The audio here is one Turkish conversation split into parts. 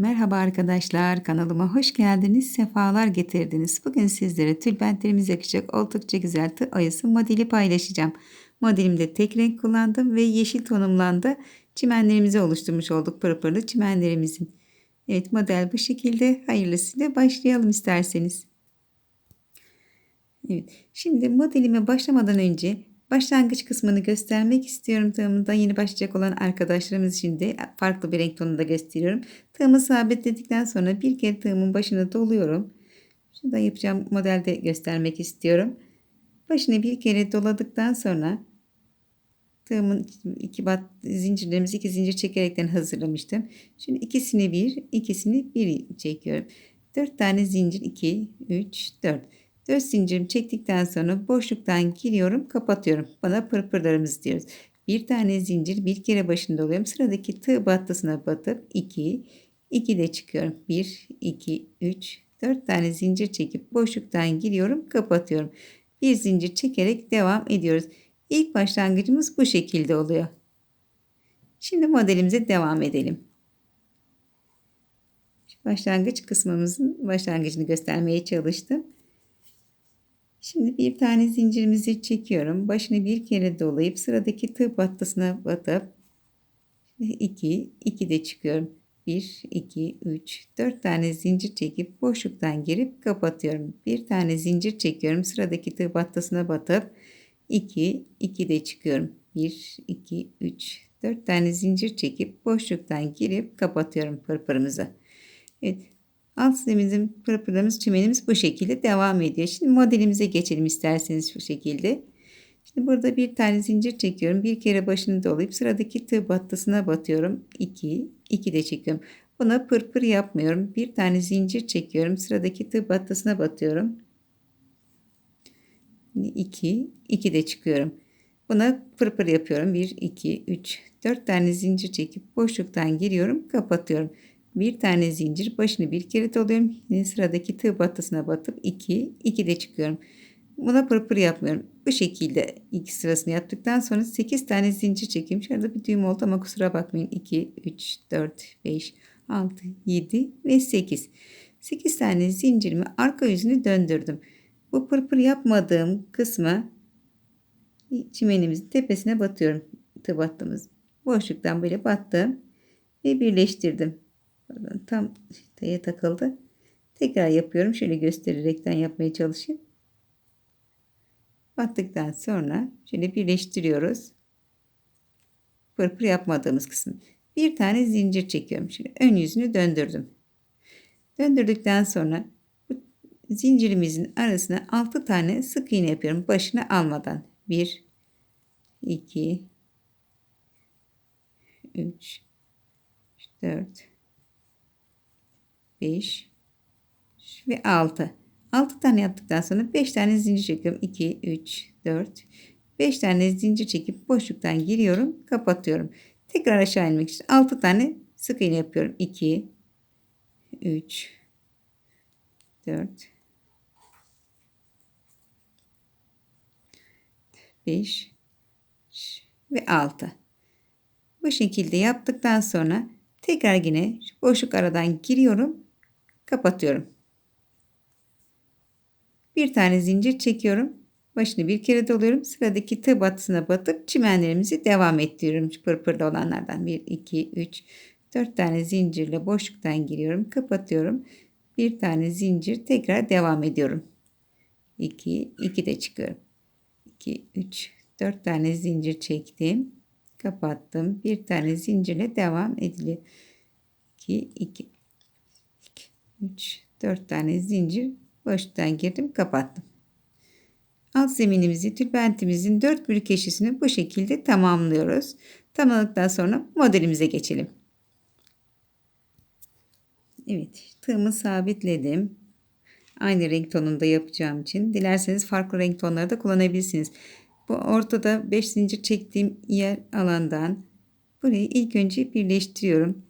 Merhaba arkadaşlar, kanalıma hoş geldiniz, sefalar getirdiniz. Bugün sizlere tülbentlerimiz yakacak oldukça güzel tığ oyası modeli paylaşacağım. Modelimde tek renk kullandım ve yeşil tonumlandı. Çimenlerimizi oluşturmuş olduk pırpırlı çimenlerimizin. Evet model bu şekilde. Hayırlısıyla başlayalım isterseniz. Evet, şimdi modelime başlamadan önce başlangıç kısmını göstermek istiyorum. Tığımda yeni başlayacak olan arkadaşlarımız de farklı bir renk tonunda gösteriyorum. Tığımı sabitledikten sonra bir kere tığımın başına doluyorum. Şurada yapacağım modelde göstermek istiyorum. Başını bir kere doladıktan sonra tığımın iki bat zincirlerimizi iki zincir çekerekten hazırlamıştım. Şimdi ikisini bir, ikisini bir çekiyorum. Dört tane zincir, iki, üç, dört. 4 zincirimi çektikten sonra boşluktan giriyorum kapatıyorum. Bana pırpırlarımız diyoruz. Bir tane zincir bir kere başında oluyorum. Sıradaki tığ battısına batıp 2 2 de çıkıyorum. 1 2 3 4 tane zincir çekip boşluktan giriyorum kapatıyorum. Bir zincir çekerek devam ediyoruz. İlk başlangıcımız bu şekilde oluyor. Şimdi modelimize devam edelim. Başlangıç kısmımızın başlangıcını göstermeye çalıştım. Şimdi bir tane zincirimizi çekiyorum. Başını bir kere dolayıp sıradaki tığ battısına batıp 2 2 de çıkıyorum. 1 2 3 4 tane zincir çekip boşluktan girip kapatıyorum. Bir tane zincir çekiyorum. Sıradaki tığ battısına batıp 2 2 de çıkıyorum. 1 2 3 4 tane zincir çekip boşluktan girip kapatıyorum pırpırımızı. Evet Alt sitemizin pırpırlarımız çimenimiz bu şekilde devam ediyor. Şimdi modelimize geçelim isterseniz şu şekilde. Şimdi burada bir tane zincir çekiyorum. Bir kere başını dolayıp sıradaki tığ battısına batıyorum. 2, 2 de çekiyorum. Buna pırpır yapmıyorum. Bir tane zincir çekiyorum. Sıradaki tığ battısına batıyorum. 2, 2 de çıkıyorum. Buna pırpır yapıyorum. 1, 2, 3, 4 tane zincir çekip boşluktan giriyorum. Kapatıyorum bir tane zincir başını bir kere doluyorum. Sıradaki tığ battısına batıp 2 2 de çıkıyorum. Buna pırpır yapmıyorum. Bu şekilde ilk sırasını yaptıktan sonra 8 tane zincir çekeyim. Şurada bir düğüm oldu ama kusura bakmayın. 2 3 4 5 6 7 ve 8. 8 tane zincirimi arka yüzünü döndürdüm. Bu pırpır yapmadığım kısma çimenimizin tepesine batıyorum. Tığ battığımız boşluktan böyle battım ve birleştirdim. Tam teye takıldı. Tekrar yapıyorum. Şöyle göstererekten yapmaya çalışayım. Battıktan sonra şöyle birleştiriyoruz. Pırpır yapmadığımız kısım. Bir tane zincir çekiyorum. Şimdi ön yüzünü döndürdüm. Döndürdükten sonra bu zincirimizin arasına 6 tane sık iğne yapıyorum. Başını almadan. 1 2 3 4 5 ve 6. 6 tane yaptıktan sonra 5 tane zincir çekiyorum. 2, 3, 4, 5 tane zincir çekip boşluktan giriyorum. Kapatıyorum. Tekrar aşağı inmek için 6 tane sık iğne yapıyorum. 2, 3, 4, 5 ve 6. Bu şekilde yaptıktan sonra tekrar yine boşluk aradan giriyorum kapatıyorum. Bir tane zincir çekiyorum. Başını bir kere doluyorum. Sıradaki tığ batısına batıp çimenlerimizi devam ettiriyorum. Pırpırlı olanlardan 1, 2, 3, 4 tane zincirle boşluktan giriyorum. Kapatıyorum. Bir tane zincir tekrar devam ediyorum. 2, 2 de çıkıyorum. 2, 3, 4 tane zincir çektim. Kapattım. Bir tane zincirle devam ediliyor. 2, 2. 3, 4 tane zincir boşluktan girdim kapattım. Alt zeminimizi tülbentimizin 4 bölük eşisini bu şekilde tamamlıyoruz. Tamamladıktan sonra modelimize geçelim. Evet tığımı sabitledim. Aynı renk tonunda yapacağım için dilerseniz farklı renk tonları da kullanabilirsiniz. Bu ortada 5 zincir çektiğim yer alandan burayı ilk önce birleştiriyorum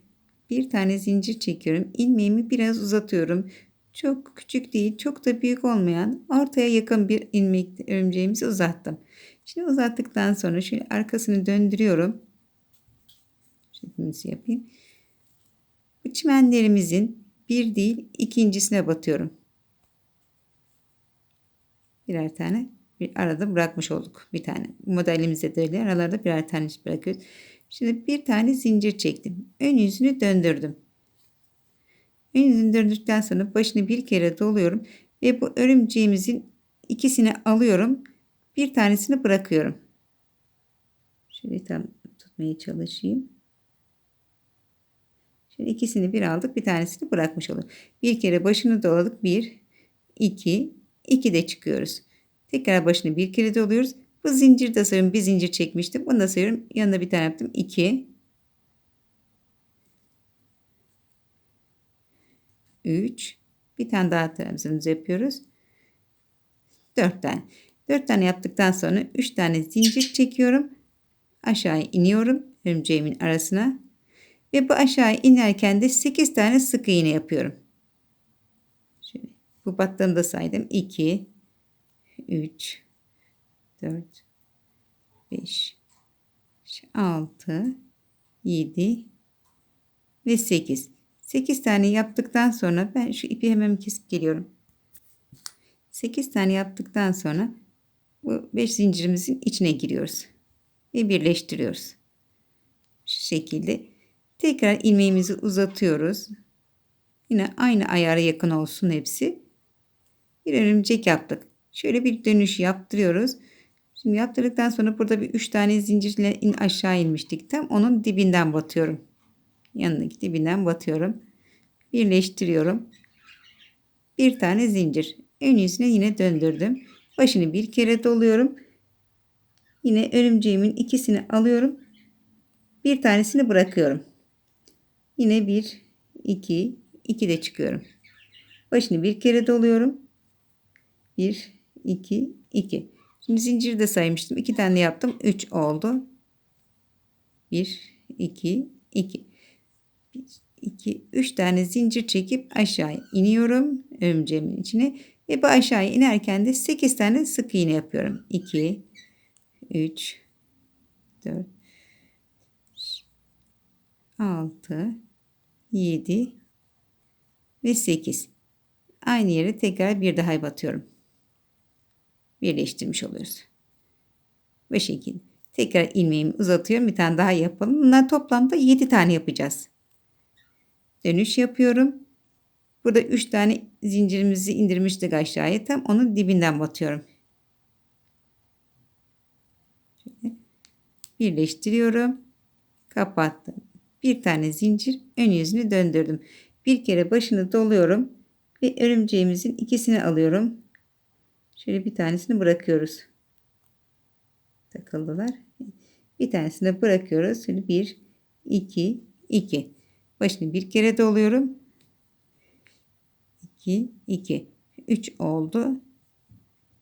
bir tane zincir çekiyorum. ilmeğimi biraz uzatıyorum. Çok küçük değil, çok da büyük olmayan ortaya yakın bir ilmek örümceğimizi uzattım. Şimdi uzattıktan sonra şu arkasını döndürüyorum. Şeklimizi yapayım. Bu çimenlerimizin bir değil ikincisine batıyorum. Birer tane bir arada bırakmış olduk. Bir tane. Modelimizde de öyle. Aralarda birer tane bırakıyoruz. Şimdi bir tane zincir çektim. Ön yüzünü döndürdüm. Ön yüzünü döndürdükten sonra başını bir kere doluyorum. Ve bu örümceğimizin ikisini alıyorum. Bir tanesini bırakıyorum. Şöyle tam tutmaya çalışayım. Şimdi ikisini bir aldık. Bir tanesini bırakmış olur. Bir kere başını doladık. Bir, iki, iki de çıkıyoruz. Tekrar başını bir kere doluyoruz. Bu zincir sayıyorum. Bir zincir çekmiştim. Bunu da sayıyorum. Yanına bir tane yaptım. 2 3 bir tane daha trabzanımızı yapıyoruz. 4 tane. 4 tane yaptıktan sonra 3 tane zincir çekiyorum. Aşağı iniyorum örümceğimin arasına. Ve bu aşağı inerken de 8 tane sık iğne yapıyorum. Şöyle, bu battığını da saydım. 2 3 4 5 6 7 ve 8 8 tane yaptıktan sonra ben şu ipi hemen kesip geliyorum. 8 tane yaptıktan sonra bu 5 zincirimizin içine giriyoruz ve birleştiriyoruz. Şu şekilde tekrar ilmeğimizi uzatıyoruz. Yine aynı ayara yakın olsun hepsi. Bir örümcek yaptık. Şöyle bir dönüş yaptırıyoruz Şimdi yaptırdıktan sonra burada bir 3 tane zincirle in aşağı inmiştik. Tam onun dibinden batıyorum. Yanındaki dibinden batıyorum. Birleştiriyorum. Bir tane zincir. Ön yüzüne yine döndürdüm. Başını bir kere doluyorum. Yine örümceğimin ikisini alıyorum. Bir tanesini bırakıyorum. Yine bir, iki, iki de çıkıyorum. Başını bir kere doluyorum. Bir, iki, iki. Şimdi zinciri de saymıştım. 2 tane yaptım. 3 oldu. 1, 2, 2. 1, 2, 3 tane zincir çekip aşağı iniyorum. Örümceğimin içine. Ve bu aşağı inerken de 8 tane sık iğne yapıyorum. 2, 3, 4, 6, 7 ve 8. Aynı yere tekrar bir daha batıyorum birleştirmiş oluyoruz. Bu şekilde. Tekrar ilmeğimi uzatıyorum. Bir tane daha yapalım. Bunlar toplamda 7 tane yapacağız. Dönüş yapıyorum. Burada 3 tane zincirimizi indirmiştik aşağıya. Tam onun dibinden batıyorum. Birleştiriyorum. Kapattım. Bir tane zincir ön yüzünü döndürdüm. Bir kere başını doluyorum ve örümceğimizin ikisini alıyorum. Şöyle bir tanesini bırakıyoruz. Takıldılar. Bir tanesini bırakıyoruz. Şöyle 1, 2, 2. Başını bir kere doluyorum. 2, 2. 3 oldu.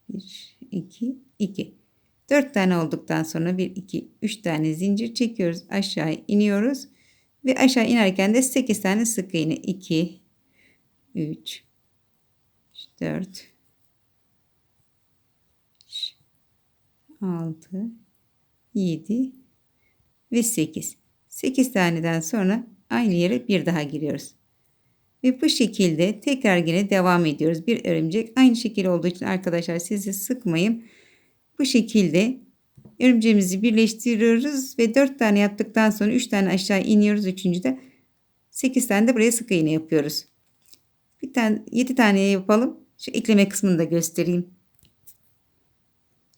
1, 2, 2. 4 tane olduktan sonra 1, 2, 3 tane zincir çekiyoruz. Aşağı iniyoruz. Ve aşağı inerken de 8 tane sık iğne. 2, 3, 4, 6, 7 ve 8. 8 taneden sonra aynı yere bir daha giriyoruz. Ve bu şekilde tekrar yine devam ediyoruz. Bir örümcek aynı şekil olduğu için arkadaşlar sizi sıkmayın. Bu şekilde örümceğimizi birleştiriyoruz ve 4 tane yaptıktan sonra 3 tane aşağı iniyoruz. Üçüncüde 8 tane de buraya sık iğne yapıyoruz. Bir tane 7 tane yapalım. Şu ekleme kısmını da göstereyim.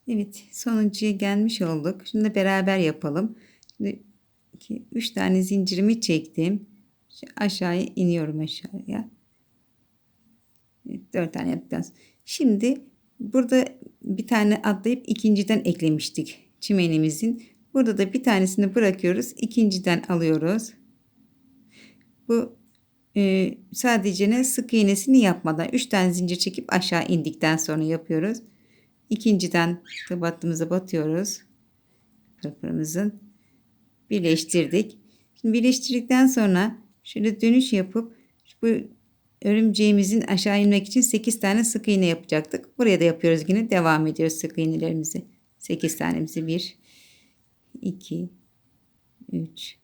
Evet sonuncuya gelmiş olduk. Şimdi beraber yapalım. Şimdi 2, 3 tane zincirimi çektim. Şimdi aşağıya iniyorum aşağıya. Evet, 4 tane yaptıktan. Şimdi burada bir tane atlayıp ikinciden eklemiştik çimenimizin. Burada da bir tanesini bırakıyoruz. ikinciden alıyoruz. Bu e, sadece ne sık iğnesini yapmadan 3 tane zincir çekip aşağı indikten sonra yapıyoruz. İkinciden battığımıza batıyoruz. Pırpırımızın birleştirdik. Şimdi birleştirdikten sonra şöyle dönüş yapıp bu örümceğimizin aşağı inmek için 8 tane sık iğne yapacaktık. Buraya da yapıyoruz yine. Devam ediyoruz sık iğnelerimizi. 8 tanemizi 1 2 3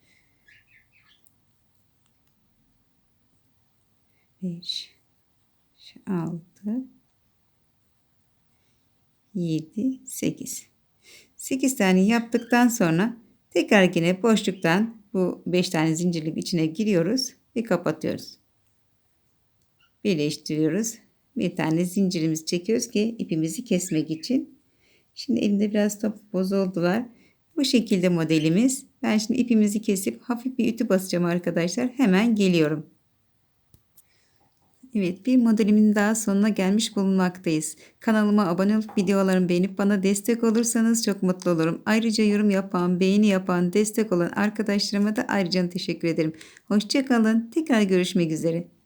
5 6 7 8 8 tane yaptıktan sonra tekrar yine boşluktan bu 5 tane zincirlik içine giriyoruz ve kapatıyoruz. Birleştiriyoruz. Bir tane zincirimizi çekiyoruz ki ipimizi kesmek için. Şimdi elimde biraz top bozuldular. Bu şekilde modelimiz. Ben şimdi ipimizi kesip hafif bir ütü basacağım arkadaşlar. Hemen geliyorum. Evet bir modelimin daha sonuna gelmiş bulunmaktayız. Kanalıma abone olup videolarımı beğenip bana destek olursanız çok mutlu olurum. Ayrıca yorum yapan, beğeni yapan, destek olan arkadaşlarıma da ayrıca teşekkür ederim. Hoşçakalın. Tekrar görüşmek üzere.